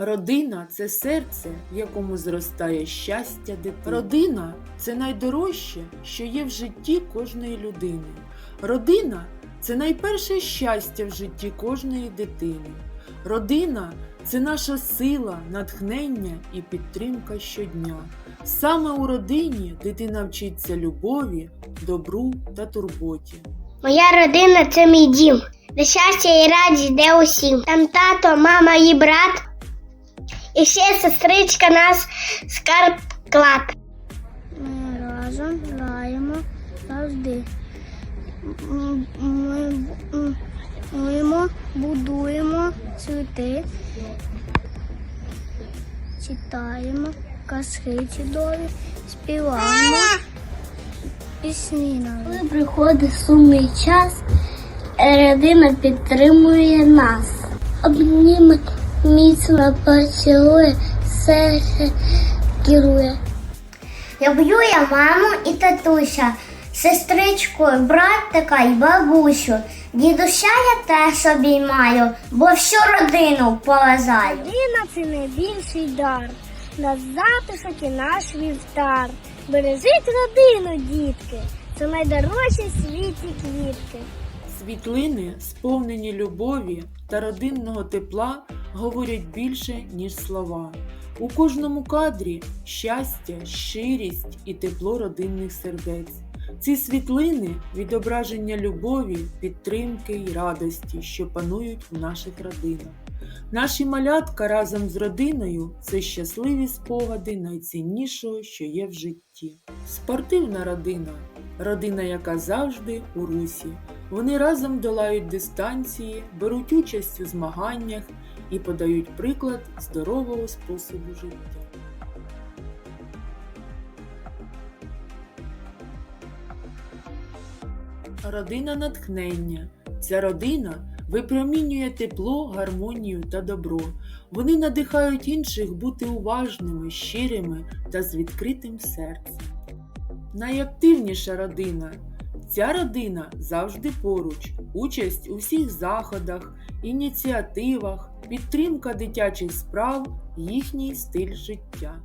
Родина це серце, в якому зростає щастя дитини. Родина це найдорожче, що є в житті кожної людини. Родина це найперше щастя в житті кожної дитини. Родина це наша сила, натхнення і підтримка щодня. Саме у родині дитина вчиться любові, добру та турботі. Моя родина це мій дім, де щастя і радість де усім. Там тато, мама і брат, і ще сестричка нас скарб клад. Ми разом граємо завжди. Ми м- будуємо цвіти, читаємо казки чудові, співаємо пісні. навіть. Коли приходить сумний час, родина підтримує нас. Обніме міцно поцілує, серце керує. Люблю я маму і татуся, сестричку, братика і бабусю. Дідуся я теж обіймаю, бо всю родину поважаю. Родина це найбільший дар, наш затишок і наш вівтар. Бережіть родину, дітки, це найдорожчі в світі квітки. Світлини, сповнені любові та родинного тепла, говорять більше, ніж слова. У кожному кадрі щастя, щирість і тепло родинних сердець. Ці світлини відображення любові, підтримки й радості, що панують в наших родинах. Наші малятка разом з родиною це щасливі спогади найціннішого, що є в житті. Спортивна родина родина, яка завжди у русі. Вони разом долають дистанції, беруть участь у змаганнях і подають приклад здорового способу життя. Родина натхнення. Ця родина випромінює тепло, гармонію та добро. Вони надихають інших бути уважними, щирими та з відкритим серцем. Найактивніша родина. Ця родина завжди поруч, участь у всіх заходах, ініціативах, підтримка дитячих справ, їхній стиль життя.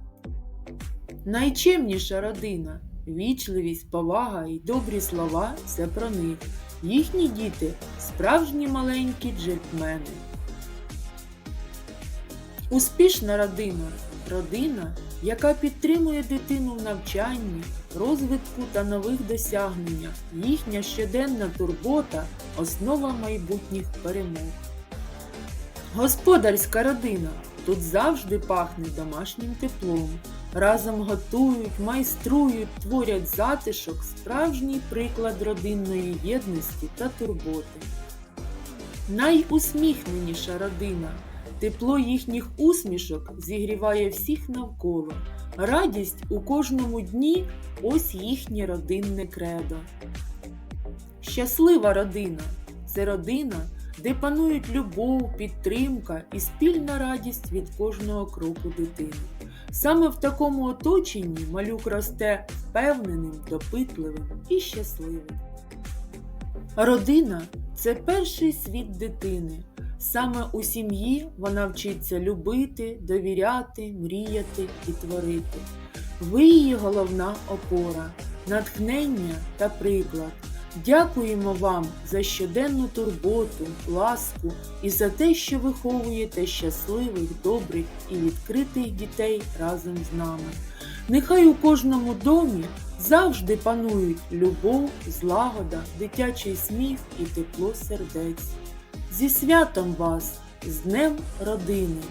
Найчемніша родина. Вічливість, повага і добрі слова це про них. Їхні діти справжні маленькі джентльмени. Успішна родина родина, яка підтримує дитину в навчанні, розвитку та нових досягненнях. Їхня щоденна турбота основа майбутніх перемог. Господарська родина тут завжди пахне домашнім теплом. Разом готують, майструють, творять затишок, справжній приклад родинної єдності та турботи. Найусміхненіша родина. Тепло їхніх усмішок зігріває всіх навколо. Радість у кожному дні ось їхнє родинне кредо. Щаслива родина це родина, де панують любов, підтримка і спільна радість від кожного кроку дитини. Саме в такому оточенні малюк росте впевненим, допитливим і щасливим. Родина це перший світ дитини. Саме у сім'ї вона вчиться любити, довіряти, мріяти і творити. Ви її головна опора, натхнення та приклад. Дякуємо вам за щоденну турботу, ласку і за те, що виховуєте щасливих, добрих і відкритих дітей разом з нами. Нехай у кожному домі завжди панують любов, злагода, дитячий сміх і тепло сердець. Зі святом вас, з Днем родини!